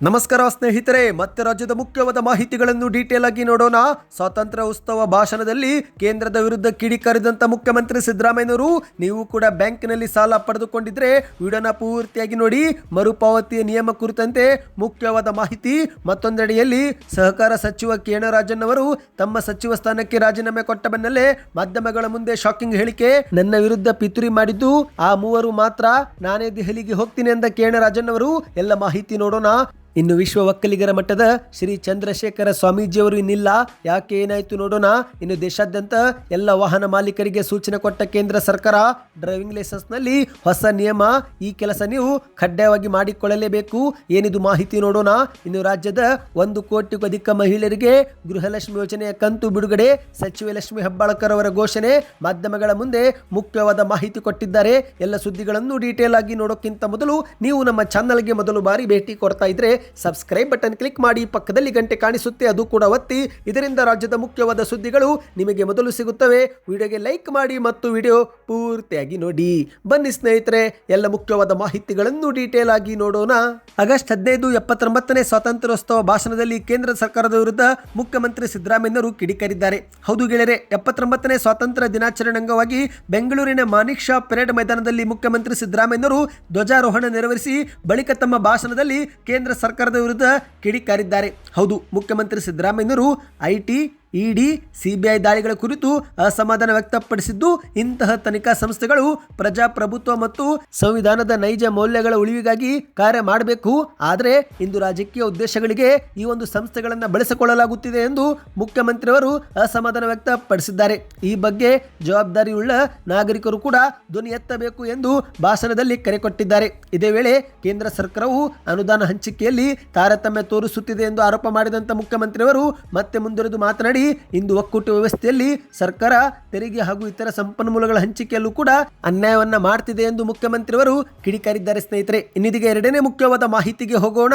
ನಮಸ್ಕಾರ ಸ್ನೇಹಿತರೆ, ಮತ್ತೆ ರಾಜ್ಯದ ಮುಖ್ಯವಾದ ಮಾಹಿತಿಗಳನ್ನು ಡೀಟೇಲ್ ಆಗಿ ನೋಡೋಣ. ಸ್ವಾತಂತ್ರ್ಯ ಉತ್ಸವ ಭಾಷಣದಲ್ಲಿ ಕೇಂದ್ರದ ವಿರುದ್ಧ ಕಿಡಿಕಾರಿದಂತ ಮುಖ್ಯಮಂತ್ರಿ ಸಿದ್ದರಾಮಯ್ಯನವರು, ನೀವು ಕೂಡ ಬ್ಯಾಂಕ್ನಲ್ಲಿ ಸಾಲ ಪಡೆದುಕೊಂಡಿದ್ರೆ ವಿಡಿಯೋನ ಪೂರ್ತಿಯಾಗಿ ನೋಡಿ, ಮರುಪಾವತಿಯ ನಿಯಮ ಕುರಿತಂತೆ ಮುಖ್ಯವಾದ ಮಾಹಿತಿ. ಮತ್ತೊಂದೆಡೆಯಲ್ಲಿ ಸಹಕಾರ ಸಚಿವ ಕೇಣರಾಜನ್ ಅವರು ತಮ್ಮ ಸಚಿವ ಸ್ಥಾನಕ್ಕೆ ರಾಜೀನಾಮೆ ಕೊಟ್ಟ ಬೆನ್ನಲ್ಲೇ ಮಾಧ್ಯಮಗಳ ಮುಂದೆ ಶಾಕಿಂಗ್ ಹೇಳಿಕೆ, ನನ್ನ ವಿರುದ್ಧ ಪಿತುರಿ ಮಾಡಿದ್ದು, ಆ ಮೂವರು ಮಾತ್ರ ನಾನೇ ದೆಹಲಿಗೆ ಹೋಗ್ತೀನಿ ಎಂದ ಕೇಣರಾಜನ್ ಅವರು ಎಲ್ಲ ಮಾಹಿತಿ ನೋಡೋಣ. ಇನ್ನು ವಿಶ್ವ ಒಕ್ಕಲಿಗರ ಮಟ್ಟದ ಶ್ರೀ ಚಂದ್ರಶೇಖರ ಸ್ವಾಮೀಜಿಯವರು ಇನ್ನಿಲ್ಲ. ಯಾಕೆ ಏನಾಯ್ತು ನೋಡೋಣ. ಇನ್ನು ದೇಶಾದ್ಯಂತ ಎಲ್ಲ ವಾಹನ ಮಾಲೀಕರಿಗೆ ಸೂಚನೆ ಕೊಟ್ಟ ಕೇಂದ್ರ ಸರ್ಕಾರ ಡ್ರೈವಿಂಗ್ ಲೈಸೆನ್ಸ್ನಲ್ಲಿ ಹೊಸ ನಿಯಮ, ಈ ಕೆಲಸ ನೀವು ಕಡ್ಡಾಯವಾಗಿ ಮಾಡಿಕೊಳ್ಳಲೇಬೇಕು. ಏನಿದು ಮಾಹಿತಿ ನೋಡೋಣ. ಇನ್ನು ರಾಜ್ಯದ ಒಂದು ಕೋಟಿಗೂ ಅಧಿಕ ಮಹಿಳೆಯರಿಗೆ ಗೃಹಲಕ್ಷ್ಮಿ ಯೋಜನೆಯ ಕಂತು ಬಿಡುಗಡೆ. ಸಚಿವೆ ಲಕ್ಷ್ಮಿ ಹೆಬ್ಬಾಳ್ಕರ್ ಅವರ ಘೋಷಣೆ ಮಾಧ್ಯಮಗಳ ಮುಂದೆ ಮುಖ್ಯವಾದ ಮಾಹಿತಿ ಕೊಟ್ಟಿದ್ದಾರೆ. ಎಲ್ಲ ಸುದ್ದಿಗಳನ್ನು ಡೀಟೇಲ್ ಆಗಿ ನೋಡೋಕ್ಕಿಂತ ಮೊದಲು ನೀವು ನಮ್ಮ ಚಾನಲ್ಗೆ ಮೊದಲು ಬಾರಿ ಭೇಟಿ ಕೊಡ್ತಾ ಇದ್ರೆ ಸಬ್ಸ್ಕ್ರೈಬ್ ಬಟನ್ ಕ್ಲಿಕ್ ಮಾಡಿ ಪಕ್ಕದಲ್ಲಿ ಗಂಟೆ ಕಾಣಿಸುತ್ತೆ, ಅದು ಕೂಡ ಒತ್ತಿ. ಇದರಿಂದ ರಾಜ್ಯದ ಮುಖ್ಯವಾದ ಸುದ್ದಿಗಳು ನಿಮಗೆ ಮೊದಲು ಸಿಗುತ್ತವೆ. ವಿಡಿಯೋಗೆ ಲೈಕ್ ಮಾಡಿ ಮತ್ತು ವಿಡಿಯೋ ಪೂರ್ತಿಯಾಗಿ ನೋಡಿ. ಬನ್ನಿ ಸ್ನೇಹಿತರೆ, ಎಲ್ಲ ಮುಖ್ಯವಾದ ಮಾಹಿತಿಗಳನ್ನು ಡೀಟೇಲ್ ಆಗಿ ನೋಡೋಣ. ಆಗಸ್ಟ್ ಹದಿನೈದು, ಎಪ್ಪತ್ತೊಂಬತ್ತನೇ ಸ್ವಾತಂತ್ರ್ಯೋತ್ಸವ ಭಾಷಣದಲ್ಲಿ ಕೇಂದ್ರ ಸರ್ಕಾರದ ವಿರುದ್ಧ ಮುಖ್ಯಮಂತ್ರಿ ಸಿದ್ದರಾಮಯ್ಯನವರು ಕಿಡಿಕಾರಿದ್ದಾರೆ. ಹೌದು ಗೆಳೆಯರೆ, ಎಪ್ಪತ್ತೊಂಬತ್ತನೇ ಸ್ವಾತಂತ್ರ್ಯ ದಿನಾಚರಣೆ ಅಂಗವಾಗಿ ಬೆಂಗಳೂರಿನ ಮಾನಿಕ್ ಶಾ ಪೆರೇಡ್ ಮೈದಾನದಲ್ಲಿ ಮುಖ್ಯಮಂತ್ರಿ ಸಿದ್ದರಾಮಯ್ಯನವರು ಧ್ವಜಾರೋಹಣ ನೆರವೇರಿಸಿ, ಬಳಿಕ ತಮ್ಮ ಭಾಷಣದಲ್ಲಿ ಕೇಂದ್ರ ಸರ್ಕಾರದ ವಿರುದ್ಧ ಕಿಡಿಕಾರಿದ್ದಾರೆ. ಹೌದು ಮುಖ್ಯಮಂತ್ರಿ ಸಿದ್ದರಾಮಯ್ಯನವರು ಐಟಿ ಇಡಿ ಸಿಬಿಐ ದಾಳಿಗಳ ಕುರಿತು ಅಸಮಾಧಾನ ವ್ಯಕ್ತಪಡಿಸಿದ್ದು, ಇಂತಹ ತನಿಖಾ ಸಂಸ್ಥೆಗಳು ಪ್ರಜಾಪ್ರಭುತ್ವ ಮತ್ತು ಸಂವಿಧಾನದ ನೈಜ ಮೌಲ್ಯಗಳ ಉಳಿವಿಗಾಗಿ ಕಾರ್ಯ ಮಾಡಬೇಕು. ಆದರೆ ಇಂದು ರಾಜಕೀಯ ಉದ್ದೇಶಗಳಿಗೆ ಈ ಒಂದು ಸಂಸ್ಥೆಗಳನ್ನು ಬಳಸಿಕೊಳ್ಳಲಾಗುತ್ತಿದೆ ಎಂದು ಮುಖ್ಯಮಂತ್ರಿಯವರು ಅಸಮಾಧಾನ ವ್ಯಕ್ತಪಡಿಸಿದ್ದಾರೆ. ಈ ಬಗ್ಗೆ ಜವಾಬ್ದಾರಿಯುಳ್ಳ ನಾಗರಿಕರು ಕೂಡ ಧ್ವನಿ ಎತ್ತಬೇಕು ಎಂದು ಭಾಷಣದಲ್ಲಿ ಕರೆ ಕೊಟ್ಟಿದ್ದಾರೆ. ಇದೇ ವೇಳೆ ಕೇಂದ್ರ ಸರ್ಕಾರವು ಅನುದಾನ ಹಂಚಿಕೆಯಲ್ಲಿ ತಾರತಮ್ಯ ತೋರಿಸುತ್ತಿದೆ ಎಂದು ಆರೋಪ ಮಾಡಿದಂತ ಮುಖ್ಯಮಂತ್ರಿಯವರು ಮತ್ತೆ ಮುಂದುವರೆದು ಮಾತನಾಡಿ ಇಂದು ಒಕ್ಕೂಟ ವ್ಯವಸ್ಥೆಯಲ್ಲಿ ಸರ್ಕಾರ, ತೆರಿಗೆ ಹಾಗೂ ಇತರ ಸಂಪನ್ಮೂಲಗಳ ಹಂಚಿಕೆಯಲ್ಲೂ ಕೂಡ ಅನ್ಯಾಯವನ್ನ ಮಾಡ್ತಿದೆ ಎಂದು ಮುಖ್ಯಮಂತ್ರಿಯವರು ಕಿಡಿಕಾರಿದ್ದಾರೆ ಸ್ನೇಹಿತರೆ. ಇನ್ನಿದೀಗ ಎರಡನೇ ಮುಖ್ಯವಾದ ಮಾಹಿತಿಗೆ ಹೋಗೋಣ.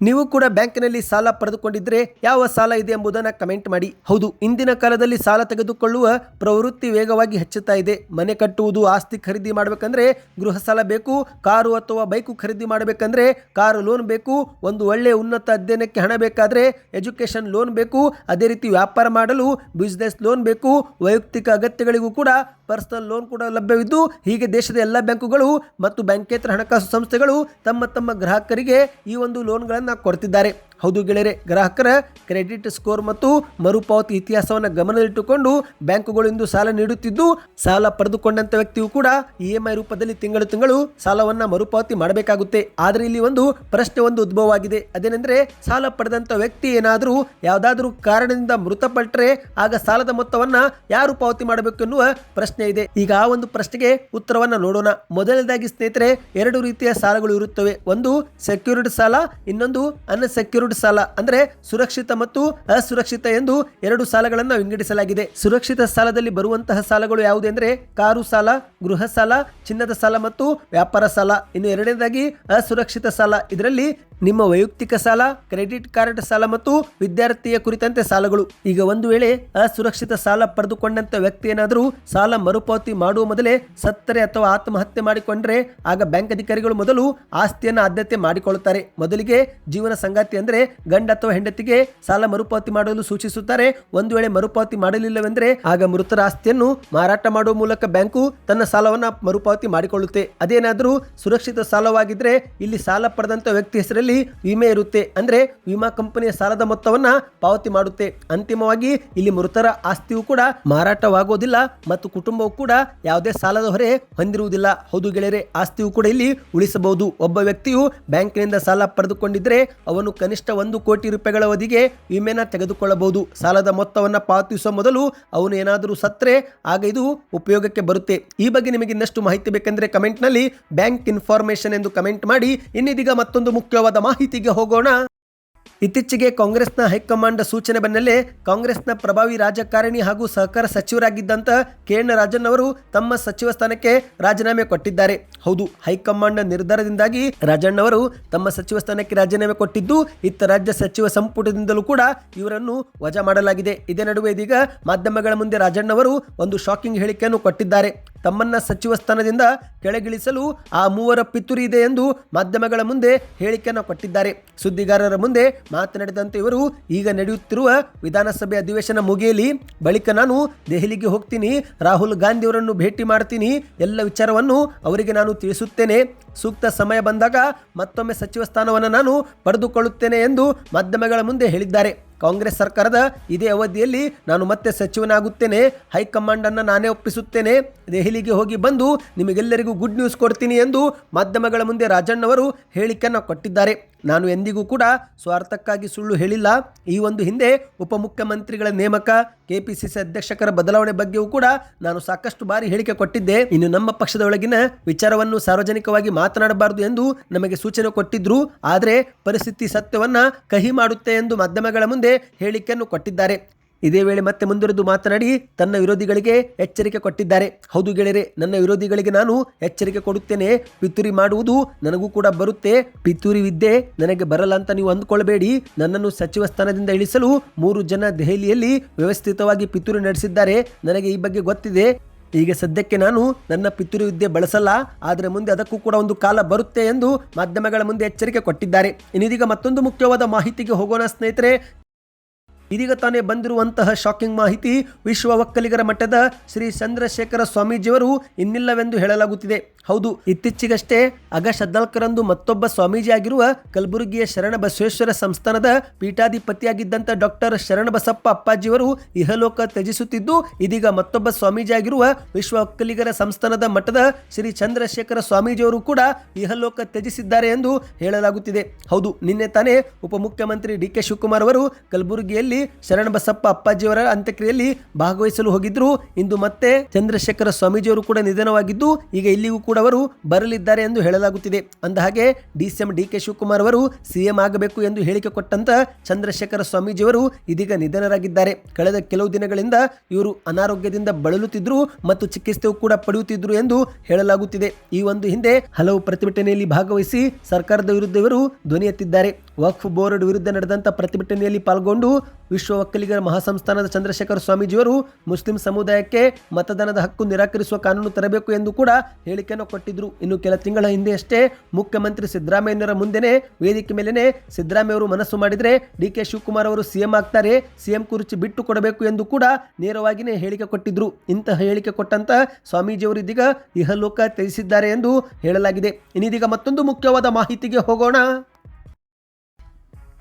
ನೀವು ಕೂಡ ಬ್ಯಾಂಕಿನಲ್ಲಿ ಸಾಲ ಪಡೆದುಕೊಂಡಿದ್ರೆ ಯಾವ ಸಾಲ ಇದೆ ಎಂಬುದನ್ನು ಕಮೆಂಟ್ ಮಾಡಿ. ಹೌದು, ಇಂದಿನ ಕಾಲದಲ್ಲಿ ಸಾಲ ತೆಗೆದುಕೊಳ್ಳುವ ಪ್ರವೃತ್ತಿ ವೇಗವಾಗಿ ಹೆಚ್ಚುತ್ತಾ ಇದೆ. ಮನೆ ಕಟ್ಟುವುದು, ಆಸ್ತಿ ಖರೀದಿ ಮಾಡಬೇಕಂದ್ರೆ ಗೃಹ ಸಾಲ ಬೇಕು, ಕಾರು ಅಥವಾ ಬೈಕು ಖರೀದಿ ಮಾಡಬೇಕಂದ್ರೆ ಕಾರು ಲೋನ್ ಬೇಕು, ಒಂದು ಒಳ್ಳೆಯ ಉನ್ನತ ಅಧ್ಯಯನಕ್ಕೆ ಹಣ ಬೇಕಾದರೆ ಎಜುಕೇಷನ್ ಲೋನ್ ಬೇಕು, ಅದೇ ರೀತಿ ವ್ಯಾಪಾರ ಮಾಡಲು ಬಿಸ್ನೆಸ್ ಲೋನ್ ಬೇಕು, ವೈಯಕ್ತಿಕ ಅಗತ್ಯಗಳಿಗೂ ಕೂಡ ಪರ್ಸನಲ್ ಲೋನ್ ಕೂಡ ಲಭ್ಯವಿದ್ದು, ಹೀಗೆ ದೇಶದ ಎಲ್ಲ ಬ್ಯಾಂಕುಗಳು ಮತ್ತು ಬ್ಯಾಂಕೇತರ ಹಣಕಾಸು ಸಂಸ್ಥೆಗಳು ತಮ್ಮ ತಮ್ಮ ಗ್ರಾಹಕರಿಗೆ ಈ ಒಂದು ಲೋನ್ಗಳನ್ನು ಕೊಡ್ತಿದ್ದಾರೆ. ಹೌದು ಗೆಳೆಯರೆ, ಗ್ರಾಹಕರ ಕ್ರೆಡಿಟ್ ಸ್ಕೋರ್ ಮತ್ತು ಮರುಪಾವತಿ ಇತಿಹಾಸವನ್ನು ಗಮನದಲ್ಲಿಟ್ಟುಕೊಂಡು ಬ್ಯಾಂಕುಗಳು ಇಂದು ಸಾಲ ನೀಡುತ್ತಿದ್ದು, ಸಾಲ ಪಡೆದುಕೊಂಡಂತ ವ್ಯಕ್ತಿಯು ಕೂಡ ಇಎಂಐ ರೂಪದಲ್ಲಿ ತಿಂಗಳು ತಿಂಗಳು ಸಾಲವನ್ನ ಮರುಪಾವತಿ ಮಾಡಬೇಕಾಗುತ್ತೆ. ಆದರೆ ಇಲ್ಲಿ ಒಂದು ಪ್ರಶ್ನೆ, ಒಂದು ಉದ್ಭವ ಆಗಿದೆ ಅದೇನೆಂದ್ರೆ, ಸಾಲ ಪಡೆದಂತ ವ್ಯಕ್ತಿ ಏನಾದರೂ ಯಾವುದಾದ್ರೂ ಕಾರಣದಿಂದ ಮೃತಪಟ್ಟರೆ ಆಗ ಸಾಲದ ಮೊತ್ತವನ್ನ ಯಾರು ಪಾವತಿ ಮಾಡಬೇಕು ಎನ್ನುವ ಪ್ರಶ್ನೆ ಇದೆ. ಈಗ ಆ ಒಂದು ಪ್ರಶ್ನೆಗೆ ಉತ್ತರವನ್ನ ನೋಡೋಣ. ಮೊದಲನೇದಾಗಿ ಸ್ನೇಹಿತರೆ, ಎರಡು ರೀತಿಯ ಸಾಲಗಳು ಇರುತ್ತವೆ. ಒಂದು ಸೆಕ್ಯೂರಿಡ್ ಸಾಲ, ಇನ್ನೊಂದು ಅನ್ಸೆಕ್ಯೂರ್ಡ್ ಸಾಲ ಅಂದ್ರೆ ಸುರಕ್ಷಿತ ಮತ್ತು ಅಸುರಕ್ಷಿತ ಎಂದು ಎರಡು ಸಾಲಗಳನ್ನು ವಿಂಗಡಿಸಲಾಗಿದೆ. ಸುರಕ್ಷಿತ ಸಾಲದಲ್ಲಿ ಬರುವಂತಹ ಸಾಲಗಳು ಯಾವುದೆಂದ್ರೆ ಕಾರು ಸಾಲ, ಗೃಹ ಸಾಲ, ಚಿನ್ನದ ಸಾಲ ಮತ್ತು ವ್ಯಾಪಾರ ಸಾಲ. ಇನ್ನು ಎರಡನೇದಾಗಿ ಅಸುರಕ್ಷಿತ ಸಾಲ. ಇದರಲ್ಲಿ ನಿಮ್ಮ ವೈಯಕ್ತಿಕ ಸಾಲ, ಕ್ರೆಡಿಟ್ ಕಾರ್ಡ್ ಸಾಲ ಮತ್ತು ವಿದ್ಯಾರ್ಥಿಯ ಕುರಿತಂತೆ ಸಾಲಗಳು. ಈಗ ಒಂದು ವೇಳೆ ಅಸುರಕ್ಷಿತ ಸಾಲ ಪಡೆದುಕೊಂಡಂತ ವ್ಯಕ್ತಿ ಏನಾದರೂ ಸಾಲ ಮರುಪಾವತಿ ಮಾಡುವ ಮೊದಲೇ ಸತ್ತರೆ ಅಥವಾ ಆತ್ಮಹತ್ಯೆ ಮಾಡಿಕೊಂಡ್ರೆ ಆಗ ಬ್ಯಾಂಕ್ ಅಧಿಕಾರಿಗಳು ಮೊದಲು ಆಸ್ತಿಯನ್ನು ಆದ್ಯತೆ ಮಾಡಿಕೊಳ್ಳುತ್ತಾರೆ. ಮೊದಲಿಗೆ ಜೀವನ ಸಂಗಾತಿ ಅಂದ್ರೆ ಗಂಡ ಅಥವಾ ಹೆಂಡತಿಗೆ ಸಾಲ ಮರುಪಾವತಿ ಮಾಡಲು ಸೂಚಿಸುತ್ತಾರೆ. ಒಂದು ವೇಳೆ ಮರುಪಾವತಿ ಮಾಡಲಿಲ್ಲವೆಂದರೆ ಆಗ ಮೃತರ ಆಸ್ತಿಯನ್ನು ಮಾರಾಟ ಮಾಡುವ ಮೂಲಕ ಬ್ಯಾಂಕು ತನ್ನ ಸಾಲವನ್ನ ಮರುಪಾವತಿ ಮಾಡಿಕೊಳ್ಳುತ್ತೆ. ಅದೇನಾದರೂ ಸುರಕ್ಷಿತ ಸಾಲವಾಗಿದ್ರೆ ಇಲ್ಲಿ ಸಾಲ ಪಡೆದಂತ ವ್ಯಕ್ತಿ ಹೆಸರಲ್ಲಿ ವಿಮೆ ಇರುತ್ತೆ. ಅಂದ್ರೆ ವಿಮಾ ಕಂಪನಿಯ ಸಾಲದ ಮೊತ್ತವನ್ನು ಪಾವತಿ ಮಾಡುತ್ತೆ. ಅಂತಿಮವಾಗಿ ಇಲ್ಲಿ ಮೃತರ ಆಸ್ತಿಯು ಕೂಡ ಮಾರಾಟವಾಗುವುದಿಲ್ಲ ಮತ್ತು ಕುಟುಂಬವು ಕೂಡ ಯಾವುದೇ ಸಾಲದ ಹೊರೆ ಹೊಂದಿರುವುದಿಲ್ಲ. ಹೌದು ಗೆಳೆಯರೆ, ಆಸ್ತಿಯು ಕೂಡ ಇಲ್ಲಿ ಉಳಿಸಬಹುದು. ಒಬ್ಬ ವ್ಯಕ್ತಿಯು ಬ್ಯಾಂಕಿನಿಂದ ಸಾಲ ಪಡೆದುಕೊಂಡಿದ್ದರೆ ಅವನು ಕನಿಷ್ಠ ಒಂದು ಕೋಟಿ ರೂಪಾಯಿಗಳ ಅವಧಿಗೆ ವಿಮೆನ ತೆಗೆದುಕೊಳ್ಳಬಹುದು. ಸಾಲದ ಮೊತ್ತವನ್ನು ಪಾವತಿಸುವ ಮೊದಲು ಅವನು ಏನಾದರೂ ಸತ್ರೆ, ಆಗ ಇದು ಉಪಯೋಗಕ್ಕೆ ಬರುತ್ತೆ. ಈ ಬಗ್ಗೆ ನಿಮಗೆ ಇನ್ನಷ್ಟು ಮಾಹಿತಿ ಬೇಕೆಂದರೆ ಕಮೆಂಟ್ನಲ್ಲಿ ಬ್ಯಾಂಕ್ ಇನ್ಫಾರ್ಮೇಷನ್ ಎಂದು ಕಮೆಂಟ್ ಮಾಡಿ. ಇನ್ನಿದೀಗ ಮತ್ತೊಂದು ಮುಖ್ಯವಾದ ಮಾಹಿತಿಗೆ ಹೋಗೋಣ. ಇತ್ತೀಚೆಗೆ ಕಾಂಗ್ರೆಸ್ನ ಹೈಕಮಾಂಡ್ ಸೂಚನೆ ಬೆನ್ನಲ್ಲೇ ಕಾಂಗ್ರೆಸ್ನ ಪ್ರಭಾವಿ ರಾಜಕಾರಣಿ ಹಾಗೂ ಸಹಕಾರ ಸಚಿವರಾಗಿದ್ದಂಥ ಕೆ ಎನ್ ರಾಜನ್ ಅವರು ತಮ್ಮ ಸಚಿವ ಸ್ಥಾನಕ್ಕೆ ರಾಜೀನಾಮೆ ಕೊಟ್ಟಿದ್ದಾರೆ. ಹೌದು, ಹೈಕಮಾಂಡ್ ನಿರ್ಧಾರದಿಂದಾಗಿ ರಾಜಣ್ಣ ಅವರು ತಮ್ಮ ಸಚಿವ ಸ್ಥಾನಕ್ಕೆ ರಾಜೀನಾಮೆ ಕೊಟ್ಟಿದ್ದು, ಇತ್ತ ರಾಜ್ಯ ಸಚಿವ ಸಂಪುಟದಿಂದಲೂ ಕೂಡ ಇವರನ್ನು ವಜಾ ಮಾಡಲಾಗಿದೆ. ಇದೇ ನಡುವೆ ಇದೀಗ ಮಾಧ್ಯಮಗಳ ಮುಂದೆ ರಾಜಣ್ಣ ಅವರು ಒಂದು ಶಾಕಿಂಗ್ ಹೇಳಿಕೆಯನ್ನು ಕೊಟ್ಟಿದ್ದಾರೆ. ತಮ್ಮನ್ನ ಸಚಿವ ಸ್ಥಾನದಿಂದ ಕೆಳಗಿಳಿಸಲು ಆ ಮೂವರ ಪಿತೂರಿ ಇದೆ ಎಂದು ಮಾಧ್ಯಮಗಳ ಮುಂದೆ ಹೇಳಿಕೆಯನ್ನು ಕೊಟ್ಟಿದ್ದಾರೆ. ಸುದ್ದಿಗಾರರ ಮುಂದೆ ಮಾತನಾಡಿದಂತೆ ಇವರು ಈಗ ನಡೆಯುತ್ತಿರುವ ವಿಧಾನಸಭೆ ಅಧಿವೇಶನ ಮುಗಿಯಲಿ, ಬಳಿಕ ನಾನು ದೆಹಲಿಗೆ ಹೋಗ್ತೀನಿ, ರಾಹುಲ್ ಗಾಂಧಿ ಅವರನ್ನು ಭೇಟಿ ಮಾಡ್ತೀನಿ, ಎಲ್ಲ ವಿಚಾರವನ್ನು ಅವರಿಗೆ ನಾನು ತಿಳಿಸುತ್ತೇನೆ. ಸೂಕ್ತ ಸಮಯ ಬಂದಾಗ ಮತ್ತೊಮ್ಮೆ ಸಚಿವ ಸ್ಥಾನವನ್ನು ನಾನು ಪಡೆದುಕೊಳ್ಳುತ್ತೇನೆ ಎಂದು ಮಾಧ್ಯಮಗಳ ಮುಂದೆ ಹೇಳಿದ್ದಾರೆ. ಕಾಂಗ್ರೆಸ್ ಸರ್ಕಾರದ ಇದೇ ಅವಧಿಯಲ್ಲಿ ನಾನು ಮತ್ತೆ ಸಚಿವನಾಗುತ್ತೇನೆ. ಹೈಕಮಾಂಡನ್ನು ನಾನೇ ಒಪ್ಪಿಸುತ್ತೇನೆ. ದೆಹಲಿಗೆ ಹೋಗಿ ಬಂದು ನಿಮಗೆಲ್ಲರಿಗೂ ಗುಡ್ ನ್ಯೂಸ್ ಕೊಡ್ತೀನಿ ಎಂದು ಮಾಧ್ಯಮಗಳ ಮುಂದೆ ರಾಜಣ್ಣವರು ಹೇಳಿಕೆಯನ್ನು ಕೊಟ್ಟಿದ್ದಾರೆ. ನಾನು ಎಂದಿಗೂ ಕೂಡ ಸ್ವಾರ್ಥಕ್ಕಾಗಿ ಸುಳ್ಳು ಹೇಳಿಲ್ಲ. ಈ ಒಂದು ಹಿಂದೆ ಉಪಮುಖ್ಯಮಂತ್ರಿಗಳ ನೇಮಕ, ಕೆಪಿಸಿಸಿ ಅಧ್ಯಕ್ಷಕರ ಬದಲಾವಣೆ ಬಗ್ಗೆಯೂ ಕೂಡ ನಾನು ಸಾಕಷ್ಟು ಬಾರಿ ಹೇಳಿಕೆ ಕೊಟ್ಟಿದ್ದೆ. ಇನ್ನು ನಮ್ಮ ಪಕ್ಷದೊಳಗಿನ ವಿಚಾರವನ್ನು ಸಾರ್ವಜನಿಕವಾಗಿ ಮಾತನಾಡಬಾರದು ಎಂದು ನಮಗೆ ಸೂಚನೆ ಕೊಟ್ಟಿದ್ರು. ಆದರೆ ಪರಿಸ್ಥಿತಿ ಸತ್ಯವನ್ನು ಕಹಿ ಮಾಡುತ್ತೆ ಎಂದು ಮಾಧ್ಯಮಗಳ ಮುಂದೆ ಹೇಳಿಕೆಯನ್ನು ಕೊಟ್ಟಿದ್ದಾರೆ. ಇದೇ ವೇಳೆ ಮತ್ತೆ ಮುಂದುವರೆದು ಮಾತನಾಡಿ, ತನ್ನ ವಿರೋಧಿಗಳಿಗೆ ಎಚ್ಚರಿಕೆ ಕೊಟ್ಟಿದ್ದಾರೆ. ಹೌದು ಗೆಳೆಯರೆ, ನನ್ನ ವಿರೋಧಿಗಳಿಗೆ ನಾನು ಎಚ್ಚರಿಕೆ ಕೊಡುತ್ತೇನೆ. ಪಿತೂರಿ ಮಾಡುವುದು ನನಗೂ ಕೂಡ ಬರುತ್ತೆ. ಪಿತೂರಿ ವಿದ್ಯೆ ನನಗೆ ಬರಲ್ಲ ಅಂತ ನೀವು ಅಂದ್ಕೊಳ್ಬೇಡಿ. ನನ್ನನ್ನು ಸಚಿವ ಸ್ಥಾನದಿಂದ ಇಳಿಸಲು ಮೂರು ಜನ ದೆಹಲಿಯಲ್ಲಿ ವ್ಯವಸ್ಥಿತವಾಗಿ ಪಿತೂರಿ ನಡೆಸಿದ್ದಾರೆ. ನನಗೆ ಈ ಬಗ್ಗೆ ಗೊತ್ತಿದೆ. ಈಗ ಸದ್ಯಕ್ಕೆ ನಾನು ನನ್ನ ಪಿತೃವಿದ್ಯೆ ವಿದ್ಯೆ ಬಳಸಲ್ಲ, ಆದರೆ ಮುಂದೆ ಅದಕ್ಕೂ ಕೂಡ ಒಂದು ಕಾಲ ಬರುತ್ತೆ ಎಂದು ಮಾಧ್ಯಮಗಳ ಮುಂದೆ ಎಚ್ಚರಿಕೆ ಕೊಟ್ಟಿದ್ದಾರೆ. ಇನ್ನಿದೀಗ ಮತ್ತೊಂದು ಮುಖ್ಯವಾದ ಮಾಹಿತಿಗೆ ಹೋಗೋಣ ಸ್ನೇಹಿತರೆ. ಇದೀಗ ತಾನೇ ಬಂದಿರುವಂತಹ ಶಾಕಿಂಗ್ ಮಾಹಿತಿ ವಿಶ್ವ ಒಕ್ಕಲಿಗರ ಮಠದ ಶ್ರೀ ಚಂದ್ರಶೇಖರ ಸ್ವಾಮೀಜಿಯವರು ಇನ್ನಿಲ್ಲವೆಂದು ಹೇಳಲಾಗುತ್ತಿದೆ. ಹೌದು, ಇತ್ತೀಚೆಗಷ್ಟೇ ಆಗಸ್ಟ್ ಹದಿನಾಲ್ಕರಂದು ಮತ್ತೊಬ್ಬ ಸ್ವಾಮೀಜಿ ಆಗಿರುವ ಕಲಬುರಗಿಯ ಶರಣ ಬಸವೇಶ್ವರ ಸಂಸ್ಥಾನದ ಪೀಠಾಧಿಪತಿಯಾಗಿದ್ದಂಥ ಡಾಕ್ಟರ್ ಶರಣ ಬಸಪ್ಪ ಅಪ್ಪಾಜಿಯವರು ಇಹಲೋಕ ತ್ಯಜಿಸುತ್ತಿದ್ದು, ಇದೀಗ ಮತ್ತೊಬ್ಬ ಸ್ವಾಮೀಜಿ ಆಗಿರುವ ವಿಶ್ವ ಒಕ್ಕಲಿಗರ ಸಂಸ್ಥಾನದ ಮಠದ ಶ್ರೀ ಚಂದ್ರಶೇಖರ ಸ್ವಾಮೀಜಿಯವರು ಕೂಡ ಇಹಲೋಕ ತ್ಯಜಿಸಿದ್ದಾರೆ ಎಂದು ಹೇಳಲಾಗುತ್ತಿದೆ. ಹೌದು, ನಿನ್ನೆ ತಾನೇ ಉಪಮುಖ್ಯಮಂತ್ರಿ ಡಿ ಕೆ ಶಿವಕುಮಾರ್ ಅವರು ಕಲಬುರಗಿಯಲ್ಲಿ ಶರಣಬಸಪ್ಪ ಅಪ್ಪಾಜಿಯವರ ಅಂತ್ಯಕ್ರಿಯೆಯಲ್ಲಿ ಭಾಗವಹಿಸಲು ಹೋಗಿದ್ರು. ಇಂದು ಮತ್ತೆ ಚಂದ್ರಶೇಖರ ಸ್ವಾಮೀಜಿಯವರು ಕೂಡ ನಿಧನವಾಗಿದ್ದು, ಈಗ ಇಲ್ಲಿಗೂ ಕೂಡ ಅವರು ಬರಲಿದ್ದಾರೆ ಎಂದು ಹೇಳಲಾಗುತ್ತಿದೆ. ಅಂದಹಾಗೆ ಡಿಸಿಎಂ ಡಿ ಕೆ ಶಿವಕುಮಾರ್ ಅವರು ಸಿಎಂ ಆಗಬೇಕು ಎಂದು ಹೇಳಿಕೆ ಕೊಟ್ಟಂತ ಚಂದ್ರಶೇಖರ ಸ್ವಾಮೀಜಿಯವರು ಇದೀಗ ನಿಧನರಾಗಿದ್ದಾರೆ. ಕಳೆದ ಕೆಲವು ದಿನಗಳಿಂದ ಇವರು ಅನಾರೋಗ್ಯದಿಂದ ಬಳಲುತ್ತಿದ್ರು ಮತ್ತು ಚಿಕಿತ್ಸೆಯೂ ಕೂಡ ಪಡೆಯುತ್ತಿದ್ರು ಎಂದು ಹೇಳಲಾಗುತ್ತಿದೆ. ಈ ಒಂದು ಹಿಂದೆ ಹಲವು ಪ್ರತಿಭಟನೆಯಲ್ಲಿ ಭಾಗವಹಿಸಿ ಸರ್ಕಾರದ ವಿರುದ್ಧ ಇವರು ಧ್ವನಿ ಎತ್ತಿದ್ದಾರೆ. ವಕ್ಫ್ ಬೋರ್ಡ್ ವಿರುದ್ಧ ನಡೆದಂತ ಪ್ರತಿಭಟನೆಯಲ್ಲಿ ಪಾಲ್ಗೊಂಡು ವಿಶ್ವ ಒಕ್ಕಲಿಗರ ಮಹಾಸಂಸ್ಥಾನದ ಚಂದ್ರಶೇಖರ ಸ್ವಾಮೀಜಿಯವರು ಮುಸ್ಲಿಂ ಸಮುದಾಯಕ್ಕೆ ಮತದಾನದ ಹಕ್ಕು ನಿರಾಕರಿಸುವ ಕಾನೂನು ತರಬೇಕು ಎಂದು ಕೂಡ ಹೇಳಿಕೆಯನ್ನು ಕೊಟ್ಟಿದ್ರು. ಇನ್ನು ಕೆಲ ತಿಂಗಳ ಹಿಂದೆಯಷ್ಟೇ ಮುಖ್ಯಮಂತ್ರಿ ಸಿದ್ದರಾಮಯ್ಯನವರ ಮುಂದೆನೆ ವೇದಿಕೆ ಮೇಲೆನೆ ಸಿದ್ದರಾಮಯ್ಯ ಅವರು ಮನಸ್ಸು ಮಾಡಿದರೆ ಡಿ ಕೆ ಶಿವಕುಮಾರ್ ಅವರು ಸಿಎಂ ಆಗ್ತಾರೆ, ಸಿಎಂ ಕುರ್ಚಿ ಬಿಟ್ಟು ಕೊಡಬೇಕು ಎಂದು ಕೂಡ ನೇರವಾಗಿಯೇ ಹೇಳಿಕೆ ಕೊಟ್ಟಿದ್ರು. ಇಂತಹ ಹೇಳಿಕೆ ಕೊಟ್ಟಂತ ಸ್ವಾಮೀಜಿಯವರು ಇದೀಗ ಇಹಲೋಕ ತ್ಯಜಿಸಿದ್ದಾರೆ ಎಂದು ಹೇಳಲಾಗಿದೆ. ಇನ್ನಿದೀಗ ಮತ್ತೊಂದು ಮುಖ್ಯವಾದ ಮಾಹಿತಿಗೆ ಹೋಗೋಣ.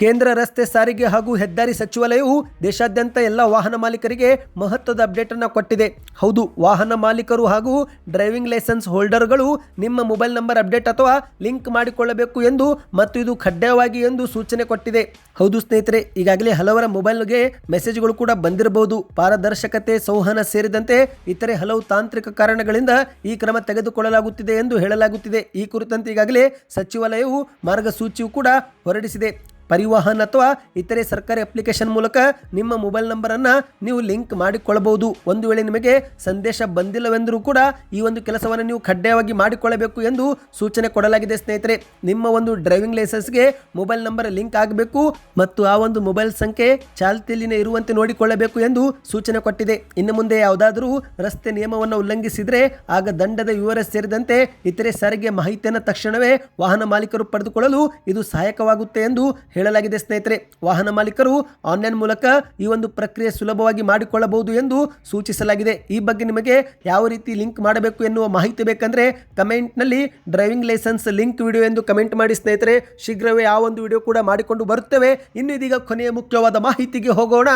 ಕೇಂದ್ರ ರಸ್ತೆ ಸಾರಿಗೆ ಹಾಗೂ ಹೆದ್ದಾರಿ ಸಚಿವಾಲಯವು ದೇಶಾದ್ಯಂತ ಎಲ್ಲ ವಾಹನ ಮಾಲೀಕರಿಗೆ ಮಹತ್ವದ ಅಪ್ಡೇಟ್ ಅನ್ನು ಕೊಟ್ಟಿದೆ. ಹೌದು, ವಾಹನ ಮಾಲೀಕರು ಹಾಗೂ ಡ್ರೈವಿಂಗ್ ಲೈಸೆನ್ಸ್ ಹೋಲ್ಡರ್ಗಳು ನಿಮ್ಮ ಮೊಬೈಲ್ ನಂಬರ್ ಅಪ್ಡೇಟ್ ಅಥವಾ ಲಿಂಕ್ ಮಾಡಿಕೊಳ್ಳಬೇಕು ಎಂದು ಮತ್ತು ಇದು ಕಡ್ಡಾಯವಾಗಿ ಎಂದು ಸೂಚನೆ ಕೊಟ್ಟಿದೆ. ಹೌದು ಸ್ನೇಹಿತರೆ, ಈಗಾಗಲೇ ಹಲವರ ಮೊಬೈಲ್ಗೆ ಮೆಸೇಜ್ಗಳು ಕೂಡ ಬಂದಿರಬಹುದು. ಪಾರದರ್ಶಕತೆ, ಸಂವಹನ ಸೇರಿದಂತೆ ಇತರೆ ಹಲವು ತಾಂತ್ರಿಕ ಕಾರಣಗಳಿಂದ ಈ ಕ್ರಮ ತೆಗೆದುಕೊಳ್ಳಲಾಗುತ್ತಿದೆ ಎಂದು ಹೇಳಲಾಗುತ್ತಿದೆ. ಈ ಕುರಿತಂತೆ ಈಗಾಗಲೇ ಸಚಿವಾಲಯವು ಮಾರ್ಗಸೂಚಿಯು ಕೂಡ ಹೊರಡಿಸಿದೆ. ಪರಿವಾಹನ್ ಅಥವಾ ಇತರೆ ಸರ್ಕಾರಿ ಅಪ್ಲಿಕೇಶನ್ ಮೂಲಕ ನಿಮ್ಮ ಮೊಬೈಲ್ ನಂಬರನ್ನು ನೀವು ಲಿಂಕ್ ಮಾಡಿಕೊಳ್ಳಬಹುದು. ಒಂದು ವೇಳೆ ನಿಮಗೆ ಸಂದೇಶ ಬಂದಿಲ್ಲವೆಂದರೂ ಕೂಡ ಈ ಒಂದು ಕೆಲಸವನ್ನು ನೀವು ಕಡ್ಡಾಯವಾಗಿ ಮಾಡಿಕೊಳ್ಳಬೇಕು ಎಂದು ಸೂಚನೆ ಕೊಡಲಾಗಿದೆ ಸ್ನೇಹಿತರೆ. ನಿಮ್ಮ ಒಂದು ಡ್ರೈವಿಂಗ್ ಲೈಸೆನ್ಸ್ಗೆ ಮೊಬೈಲ್ ನಂಬರ್ ಲಿಂಕ್ ಆಗಬೇಕು ಮತ್ತು ಆ ಒಂದು ಮೊಬೈಲ್ ಸಂಖ್ಯೆ ಚಾಲ್ತಿಯಲ್ಲಿನ ಇರುವಂತೆ ನೋಡಿಕೊಳ್ಳಬೇಕು ಎಂದು ಸೂಚನೆ ಕೊಟ್ಟಿದೆ. ಇನ್ನು ಮುಂದೆ ಯಾವುದಾದರೂ ರಸ್ತೆ ನಿಯಮವನ್ನು ಉಲ್ಲಂಘಿಸಿದರೆ ಆಗ ದಂಡದ ವಿವರ ಸೇರಿದಂತೆ ಇತರೆ ಸಾರಿಗೆ ಮಾಹಿತಿಯನ್ನು ತಕ್ಷಣವೇ ವಾಹನ ಮಾಲೀಕರು ಪಡೆದುಕೊಳ್ಳಲು ಇದು ಸಹಾಯಕವಾಗುತ್ತೆ ಎಂದು ಹೇಳಲಾಗಿದೆ, ಸ್ನೇಹಿತರೆ. ವಾಹನ ಮಾಲೀಕರು ಆನ್ಲೈನ್ ಮೂಲಕ ಈ ಒಂದು ಪ್ರಕ್ರಿಯೆ ಸುಲಭವಾಗಿ ಮಾಡಿಕೊಳ್ಳಬಹುದು ಎಂದು ಸೂಚಿಸಲಾಗಿದೆ. ಈ ಬಗ್ಗೆ ನಿಮಗೆ ಯಾವ ರೀತಿ ಲಿಂಕ್ ಮಾಡಬೇಕು ಎನ್ನುವ ಮಾಹಿತಿ ಬೇಕಂದ್ರೆ ಕಮೆಂಟ್ನಲ್ಲಿ ಡ್ರೈವಿಂಗ್ ಲೈಸೆನ್ಸ್ ಲಿಂಕ್ ವಿಡಿಯೋ ಎಂದು ಕಮೆಂಟ್ ಮಾಡಿ, ಸ್ನೇಹಿತರೆ. ಶೀಘ್ರವೇ ಆ ಒಂದು ವಿಡಿಯೋ ಕೂಡ ಮಾಡಿಕೊಂಡು ಬರುತ್ತೇವೆ. ಇನ್ನು ಇದೀಗ ಕೊನೆಯ ಮುಖ್ಯವಾದ ಮಾಹಿತಿಗೆ ಹೋಗೋಣ.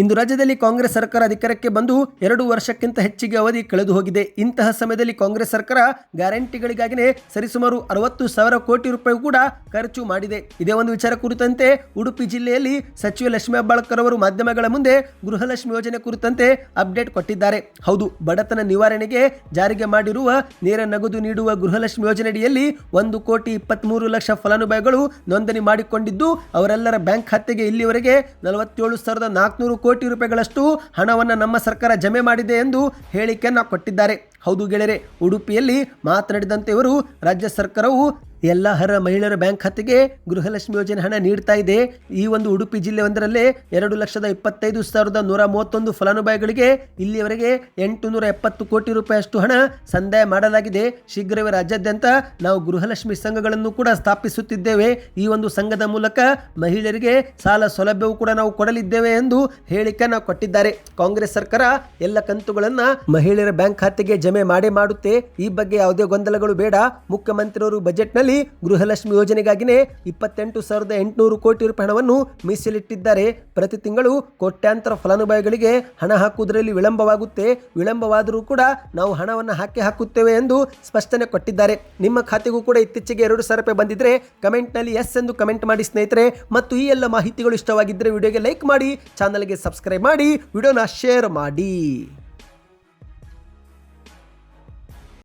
ಇಂದು ರಾಜ್ಯದಲ್ಲಿ ಕಾಂಗ್ರೆಸ್ ಸರ್ಕಾರ ಅಧಿಕಾರಕ್ಕೆ ಬಂದು ಎರಡು ವರ್ಷಕ್ಕಿಂತ ಹೆಚ್ಚಿಗೆ ಅವಧಿ ಕಳೆದು ಹೋಗಿದೆ. ಇಂತಹ ಸಮಯದಲ್ಲಿ ಕಾಂಗ್ರೆಸ್ ಸರ್ಕಾರ ಗ್ಯಾರಂಟಿಗಳಿಗಾಗಿನೇ ಸರಿಸುಮಾರು ಅರವತ್ತು ಸಾವಿರ ಕೋಟಿ ರೂಪಾಯಿ ಕೂಡ ಖರ್ಚು ಮಾಡಿದೆ. ಇದೇ ಒಂದು ವಿಚಾರ ಕುರಿತಂತೆ ಉಡುಪಿ ಜಿಲ್ಲೆಯಲ್ಲಿ ಸಚಿವ ಲಕ್ಷ್ಮಿ ಹೆಬ್ಬಾಳ್ಕರ್ ಅವರು ಮಾಧ್ಯಮಗಳ ಮುಂದೆ ಗೃಹಲಕ್ಷ್ಮಿ ಯೋಜನೆ ಕುರಿತಂತೆ ಅಪ್ಡೇಟ್ ಕೊಟ್ಟಿದ್ದಾರೆ. ಹೌದು, ಬಡತನ ನಿವಾರಣೆಗೆ ಜಾರಿಗೆ ಮಾಡಿರುವ ನೇರ ನಗದು ನೀಡುವ ಗೃಹಲಕ್ಷ್ಮಿ ಯೋಜನೆಯಡಿಯಲ್ಲಿ ಒಂದು ಕೋಟಿ ಇಪ್ಪತ್ಮೂರು ಲಕ್ಷ ಫಲಾನುಭವಿಗಳು ನೋಂದಣಿ ಮಾಡಿಕೊಂಡಿದ್ದು, ಅವರೆಲ್ಲರ ಬ್ಯಾಂಕ್ ಖಾತೆಗೆ ಇಲ್ಲಿವರೆಗೆ ನಲವತ್ತೇಳು ಸಾವಿರದ ನಾಲ್ಕುನೂರು ಕೋಟಿ ರೂಪಾಯಿಗಳಷ್ಟು ಹಣವನ್ನು ನಮ್ಮ ಸರ್ಕಾರ ಜಮೆ ಮಾಡಿದೆ ಎಂದು ಹೇಳಿಕೆಯನ್ನು ಕೊಟ್ಟಿದ್ದಾರೆ. ಹೌದು ಗೆಳೆಯರೆ, ಉಡುಪಿಯಲ್ಲಿ ಮಾತನಾಡಿದಂತೆ ಇವರು ರಾಜ್ಯ ಸರ್ಕಾರವು ಎಲ್ಲ ಅರ್ಹ ಮಹಿಳೆಯರ ಬ್ಯಾಂಕ್ ಖಾತೆಗೆ ಗೃಹಲಕ್ಷ್ಮಿ ಯೋಜನೆ ಹಣ ನೀಡ್ತಾ ಇದೆ. ಈ ಒಂದು ಉಡುಪಿ ಜಿಲ್ಲೆ ಒಂದರಲ್ಲೇ ಎರಡು ಲಕ್ಷದ ಇಪ್ಪತ್ತೈದು ಸಾವಿರದ ನೂರ ಮೂವತ್ತೊಂದು ಫಲಾನುಭವಿಗಳಿಗೆ ಇಲ್ಲಿಯವರೆಗೆ ಎಂಟು ನೂರ ಎಪ್ಪತ್ತು ಕೋಟಿ ರೂಪಾಯಿಯಷ್ಟು ಹಣ ಸಂದಾಯ ಮಾಡಲಾಗಿದೆ. ಶೀಘ್ರವೇ ರಾಜ್ಯಾದ್ಯಂತ ನಾವು ಗೃಹಲಕ್ಷ್ಮಿ ಸಂಘಗಳನ್ನು ಕೂಡ ಸ್ಥಾಪಿಸುತ್ತಿದ್ದೇವೆ. ಈ ಒಂದು ಸಂಘದ ಮೂಲಕ ಮಹಿಳೆಯರಿಗೆ ಸಾಲ ಸೌಲಭ್ಯವೂ ಕೂಡ ನಾವು ಕೊಡಲಿದ್ದೇವೆ ಎಂದು ಹೇಳಿಕೆಯನ್ನು ಕೊಟ್ಟಿದ್ದಾರೆ. ಕಾಂಗ್ರೆಸ್ ಸರ್ಕಾರ ಎಲ್ಲ ಕಂತುಗಳನ್ನ ಮಹಿಳೆಯರ ಬ್ಯಾಂಕ್ ಖಾತೆಗೆ ಜಮೆ ಮಾಡೇ ಮಾಡುತ್ತೆ. ಈ ಬಗ್ಗೆ ಯಾವುದೇ ಗೊಂದಲಗಳು ಬೇಡ. ಮುಖ್ಯಮಂತ್ರಿಯವರು ಬಜೆಟ್ನಲ್ಲಿ ಗೃಹಲಕ್ಷ್ಮಿ ಯೋಜನೆಗಾಗಿನೇ ಇಪ್ಪತ್ತೆಂಟು ಸಾವಿರದ ಎಂಟುನೂರು ಕೋಟಿ ರೂಪಾಯಿ ಹಣವನ್ನು ಮೀಸಲಿಟ್ಟಿದ್ದಾರೆ. ಪ್ರತಿ ತಿಂಗಳು ಕೋಟ್ಯಾಂತರ ಫಲಾನುಭವಿಗಳಿಗೆ ಹಣ ಹಾಕುವುದರಲ್ಲಿ ವಿಳಂಬವಾಗುತ್ತೆ. ವಿಳಂಬವಾದರೂ ಕೂಡ ನಾವು ಹಣವನ್ನು ಹಾಕಿ ಹಾಕುತ್ತೇವೆ ಎಂದು ಸ್ಪಷ್ಟನೆ ಕೊಟ್ಟಿದ್ದಾರೆ. ನಿಮ್ಮ ಖಾತೆಗೂ ಕೂಡ ಇತ್ತೀಚೆಗೆ ಎರಡು ಸಾವಿರ ರೂಪಾಯಿ ಬಂದಿದ್ರೆ ಕಮೆಂಟ್ನಲ್ಲಿ ಎಸ್ ಎಂದು ಕಮೆಂಟ್ ಮಾಡಿ ಸ್ನೇಹಿತರೆ. ಮತ್ತು ಈ ಎಲ್ಲ ಮಾಹಿತಿಗಳು ಇಷ್ಟವಾಗಿದ್ದರೆ ವಿಡಿಯೋಗೆ ಲೈಕ್ ಮಾಡಿ, ಚಾನಲ್ಗೆ ಸಬ್ಸ್ಕ್ರೈಬ್ ಮಾಡಿ, ವಿಡಿಯೋನ ಶೇರ್ ಮಾಡಿ.